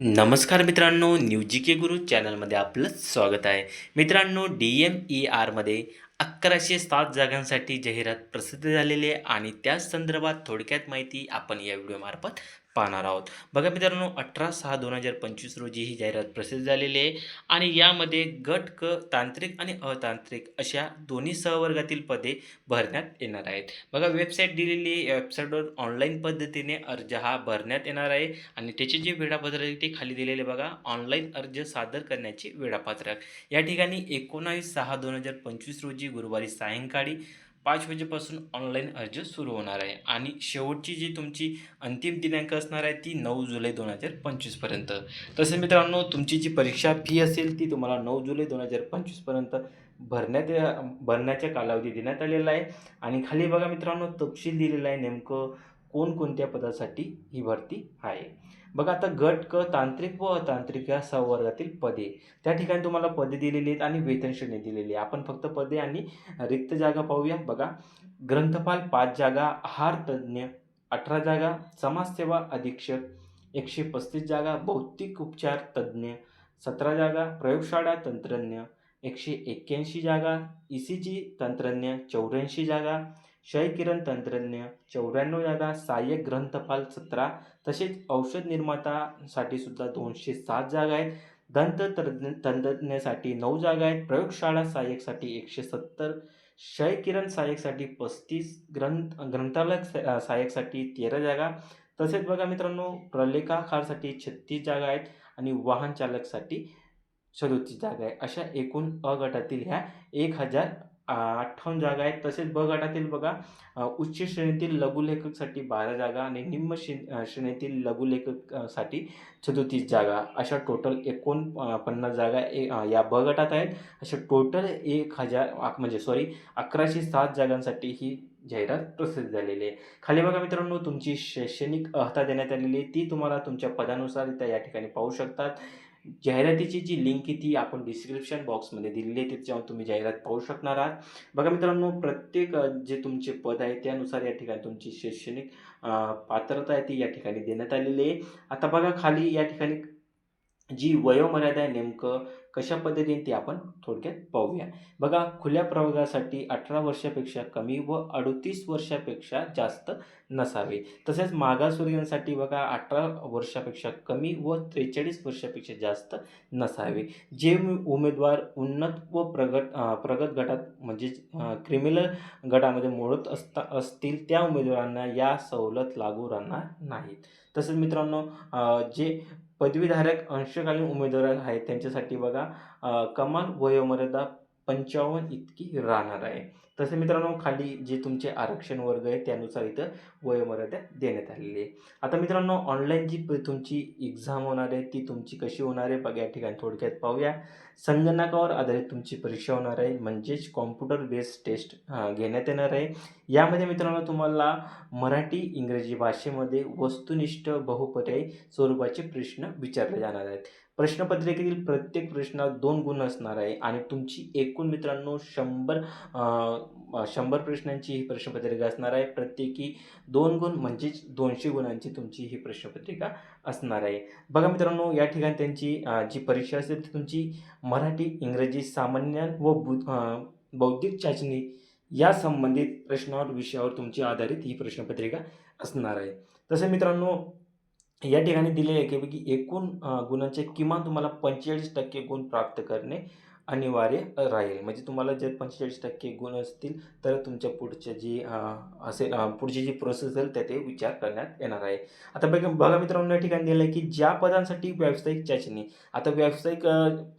नमस्कार मित्रांनो न्यूजी के गुरु चॅनलमध्ये आपलं स्वागत आहे. मित्रांनो डी एम ई आरमध्ये अकराशे सात जागांसाठी जाहिरात प्रसिद्ध झालेली आहे आणि त्याच संदर्भात थोडक्यात माहिती आपण या व्हिडिओमार्फत पाहणार आहोत. बघा मित्रांनो अठरा सहा दोन हजार पंचवीस रोजी ही जाहिरात प्रसिद्ध झालेली आहे आणि यामध्ये गट क तांत्रिक आणि अतांत्रिक अशा दोन्ही सहवर्गातील पदे भरण्यात येणार आहेत. बघा वेबसाईट दिलेली आहे वेबसाईटवर ऑनलाईन पद्धतीने अर्ज हा भरण्यात येणार आहे आणि त्याचे जे वेळापत्रक आहे ते खाली दिलेले बघा ऑनलाईन अर्ज सादर करण्याचे वेळापत्रक. या ठिकाणी एकोणावीस सहा दोन हजार पंचवीस रोजी गुरुवारी सायंकाळी पाच वाजेपासून ऑनलाईन अर्ज सुरू होणार आहे. आणि शेवटची जी तुमची अंतिम दिनांक असणार आहे ती नऊ जुलै दोन हजार पंचवीसपर्यंत तसेच मित्रांनो तुमची जी परीक्षा फी असेल ती तुम्हाला नऊ जुलै दोन हजार पंचवीसपर्यंत भरण्यात भरण्याच्या भरण्याचा कालावधी देण्यात आलेला आहे. आणि खाली बघा मित्रांनो तपशील दिलेला आहे नेमकं. कोणकोणत्या पदासाठी ही भरती आहे. बघा आता गट क तांत्रिक व अतांत्रिक या सहवर्गातील पदे. त्या ठिकाणी तुम्हाला पदे दिलेली आहेत आणि वेतन श्रेणी दिलेली आहे. आपण फक्त पदे आणि रिक्त जागा पाहूया. बघा ग्रंथपाल पाच जागा आहार तज्ज्ञ अठरा जागा समाजसेवा अधीक्षक एकशे पस्तीस जागा भौतिक उपचार तज्ज्ञ सतरा जागा प्रयोगशाळा तंत्रज्ञ एकशे एक्क्याऐंशी जागा ई सी जी तंत्रज्ञ चौऱ्याऐंशी जागा क्षयकिरण तंत्रज्ञ चौऱ्याण्णव जागा सहाय्यक ग्रंथपाल सतरा तसेच औषध निर्मातासाठी सुद्धा दोनशे सात जागा आहेत. दंत तज्ज्ञ तंत्रज्ञासाठी नऊ जागा आहेत. प्रयोगशाळा सहाय्यकसाठी एकशे सत्तर क्षयकिरण सहाय्यकसाठी पस्तीस ग्रंथ ग्रंथालय स- सहाय्यकसाठी तेरा जागा. तसेच बघा मित्रांनो प्रलेखाकारसाठी छत्तीस जागा आहेत आणि वाहन चालकसाठी सदोतीस जागा आहे अशा एकूण अ गटातील ह्या एक हजार अठ्ठावन्न जागा आहेत तसेच ब गटातील बघा उच्च श्रेणीतील लघुलेखकसाठी बारा जागा आणि निम्न श्रे श्रेणीतील लघुलेखकसाठी सदोतीस जागा. अशा टोटल एकोण पन्नास जागा ए या ब गटात आहेत. अशा टोटल एक हजार म्हणजे सॉरी अकराशे सात जागांसाठी ही जाहिरात प्रसिद्ध झालेली आहे. खाली बघा मित्रांनो तुमची शैक्षणिक अर्हता देण्यात आलेली आहे. ती तुम्हाला तुमच्या पदानुसार त्या या ठिकाणी पाहू शकतात. जाहिरातीची जी लिंक आहे ती आपण डिस्क्रिप्शन बॉक्समध्ये दिलेली आहे त्याच्यावर तुम्ही जाहिरात पाहू शकणार आहात. बघा मित्रांनो प्रत्येक जे तुमचे पद आहे त्यानुसार या ठिकाणी तुमची शैक्षणिक पात्रता आहे ती या ठिकाणी देण्यात आलेली आहे. आता बघा खाली या ठिकाणी जी वयोमर्यादा आहे नेमकं कशा पद्धतीने ती आपण थोडक्यात पाहूया. बघा खुल्या प्रवर्गासाठी अठरा वर्षापेक्षा कमी व अडतीस वर्षापेक्षा जास्त नसावे. तसेच मागासवर्गीयांसाठी बघा अठरा वर्षापेक्षा कमी व त्रेचाळीस वर्षापेक्षा जास्त नसावे. जे उमेदवार उन्नत व प्रगत प्रगत गटात म्हणजेच क्रिमिनल गटामध्ये मोडत असता असतील त्या उमेदवारांना या सवलत लागू राहणार नाहीत. तसेच मित्रांनो जे पदवीधारक अंशकालीन उमेदवार आहेत त्यांच्यासाठी बघा कमाल वयोमर्यादा पंचावन्न इतकी राहणार आहे. तसे मित्रांनो खाली जे तुमचे आरक्षण वर्ग आहे त्यानुसार इथं वयोमर्यादा देण्यात आलेली आहे. आता मित्रांनो ऑनलाईन जी तुमची एक्झाम होणार आहे ती तुमची कशी होणार आहे बघा या ठिकाणी थोडक्यात पाहूया. संगणकावर आधारित तुमची परीक्षा होणार आहे म्हणजेच कॉम्प्युटर बेस्ड टेस्ट घेण्यात येणार आहे. यामध्ये मित्रांनो तुम्हाला मराठी इंग्रजी भाषेमध्ये वस्तुनिष्ठ बहुपर्यायी स्वरूपाचे प्रश्न विचारले जाणार आहेत. प्रश्नपत्रिकेतील प्रत्येक प्रश्नात दोन गुण असणार आहे आणि तुमची एकूण मित्रांनो शंभर शंभर प्रश्नांची ही प्रश्नपत्रिका असणार आहे. प्रत्येकी दोन गुण म्हणजेच दोनशे गुणांची तुमची ही प्रश्नपत्रिका असणार आहे. बघा मित्रांनो या ठिकाणी त्यांची जी परीक्षा असेल ती तुमची मराठी इंग्रजी सामान्य व बु बौद्धिक चाचणी या संबंधित प्रश्नावर विषयावर तुमची आधारित ही प्रश्नपत्रिका असणार आहे. तसे मित्रांनो या ठिकाणी दिलेले आहे की एकूण गुणांचे किमान तुम्हाला पंचेचाळीस टक्के गुण प्राप्त करणे अनिवार्य राहील. म्हणजे तुम्हाला जर पंचेचाळीस टक्के गुण असतील तर तुमच्या पुढच्या जी असेल पुढची जी प्रोसेस असेल त्या ते विचार करण्यात येणार आहे. आता बघा बघा मित्रांनो या ठिकाणी दिलं आहे की ज्या पदांसाठी व्यावसायिक चाचणी आता व्यावसायिक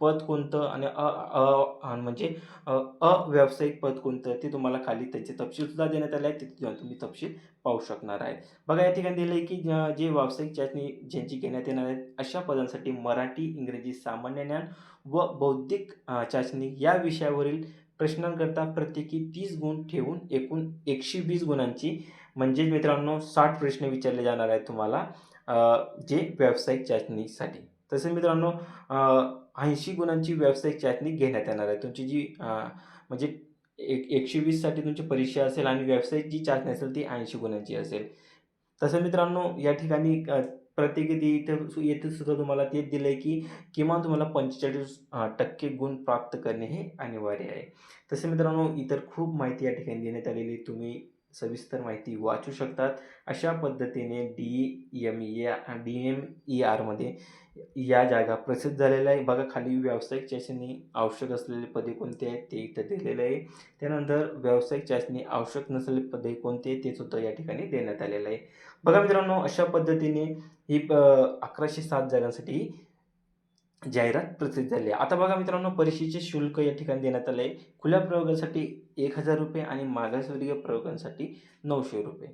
पद कोणतं आणि अ अ- म्हणजे अव्यावसायिक पद कोणतं ते तुम्हाला खाली त्याचे तपशीलसुद्धा देण्यात आले आहेत तिथे तुम्ही तपशील पाहू शकणार आहेत बघा या ठिकाणी दिलं आहे की जे व्यावसायिक चाचणी ज्यांची घेण्यात येणार आहेत अशा पदांसाठी मराठी इंग्रजी सामान्य ज्ञान व बौद्धिक चाचणी या विषयावरील प्रश्नांकरता प्रत्येकी तीस गुण ठेवून एकूण एकशे वीस गुणांची म्हणजेच मित्रांनो साठ प्रश्न विचारले जाणार आहेत तुम्हाला जे व्यावसायिक चाचणीसाठी. तसेच मित्रांनो ऐंशी गुणांची व्यावसायिक चाचणी घेण्यात येणार आहे. तुमची जी म्हणजे एक एकशे वीससाठी तुमची परीक्षा असेल आणि व्यावसायिक जी चाचणी असेल ती ऐंशी गुणांची असेल. तसं मित्रांनो या ठिकाणी प्रत्येकी ती इथं येथे सुद्धा तुम्हाला ते दिलं आहे की किमान तुम्हाला पंचेचाळीस टक्के गुण प्राप्त करणे हे अनिवार्य आहे. तसे मित्रांनो इतर खूप माहिती या ठिकाणी देण्यात आलेली आहे. तुम्ही सविस्तर माहिती वाचू शकतात. अशा पद्धतीने D M A D M E आरमध्ये या जागा प्रसिद्ध झालेल्या आहे. बघा खाली व्यावसायिक चाचणी आवश्यक असलेले पदे कोणते आहेत ते इथं दिलेलं आहे. त्यानंतर व्यावसायिक चाचणी आवश्यक नसलेले पदे कोणते ते सुद्धा या ठिकाणी देण्यात आलेलं आहे. बघा मित्रांनो अशा पद्धतीने ही अकराशे सात जागांसाठी जाहिरात प्रसिद्ध झाली आहे. आता बघा मित्रांनो परीक्षेचे शुल्क या ठिकाणी देण्यात आले आहे खुल्या प्रयोगासाठी एक हजार रुपये आणि मागासवर्गीय प्रयोगांसाठी नऊशे रुपये.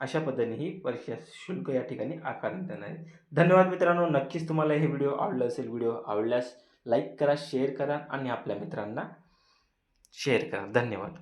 अशा पद्धतीने ही परीक्षा शुल्क या ठिकाणी आकारण्यात येणार आहे. धन्यवाद मित्रांनो. नक्कीच तुम्हाला हे व्हिडिओ आवडला असेल व्हिडिओ आवडल्यास लाईक करा शेअर करा आणि आपल्या मित्रांना शेअर करा. धन्यवाद.